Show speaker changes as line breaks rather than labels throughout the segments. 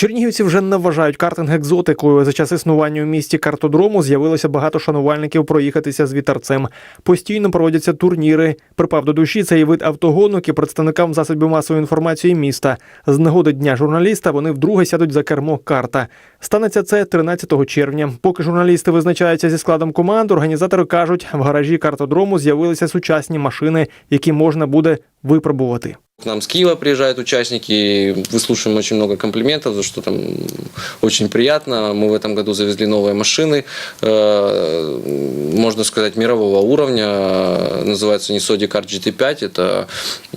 Чернігівці вже не вважають картинг екзотикою. За час існування у місті картодрому з'явилося багато шанувальників проїхатися з вітерцем. Постійно проводяться турніри. Припав до душі цей вид автогонок і представникам засобів масової інформації міста. З нагоди дня журналіста вони вдруге сядуть за кермо карта. Станеться це 13 червня. Поки журналісти визначаються зі складом команд, організатори кажуть, в гаражі картодрому з'явилися сучасні машини, які можна буде випробувати.
К нам с Киева приезжают участники, выслушиваем очень много комплиментов, за что там очень приятно. Мы в этом году завезли новые машины, э, можно сказать, мирового уровня. Называется Nisso Car GT5. Это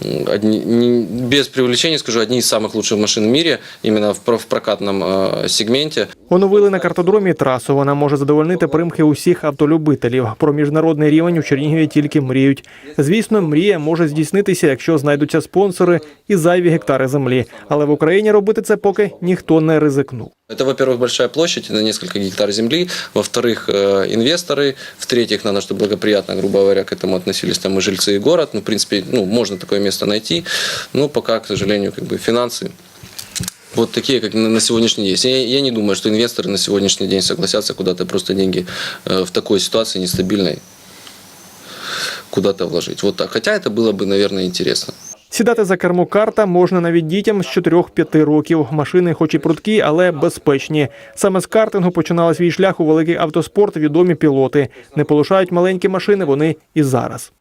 м, одни, не- без привлечения скажу, одни из самых лучших машин в мире, именно в, про- в прокатном э, сегменте.
Оновили на картодромі трасу. Вона може задовольнити примхи усіх автолюбителів. Про міжнародний рівень у Чернігові тільки мріють. Звісно, мрія може здійснитися, якщо знайдуться спонсори і зайві гектари землі. Але в Україні робити це поки ніхто не ризикнув.
Это, во-первых, большая площадь, это несколько гектар земли. Во-вторых, э, инвесторы. В-третьих, надо, чтобы благоприятно, грубо говоря, к этому относились там и жильцы, и город. Ну, в принципе, ну, можно такое место найти. Но пока, к сожалению, как бы финансы вот такие, как на на сегодняшний день. Я, я не думаю, что инвесторы на сегодняшний день согласятся куда-то просто деньги э, в такой ситуации нестабильной куда-то вложить. Вот так. Хотя это было бы, наверное, интересно.
Сідати за кермо карта можна навіть дітям з 4-5 років. Машини, хоч і прудкі, але безпечні. Саме з картингу починали свій шлях у великий автоспорт відомі пілоти. Не полишають маленькі машини вони і зараз.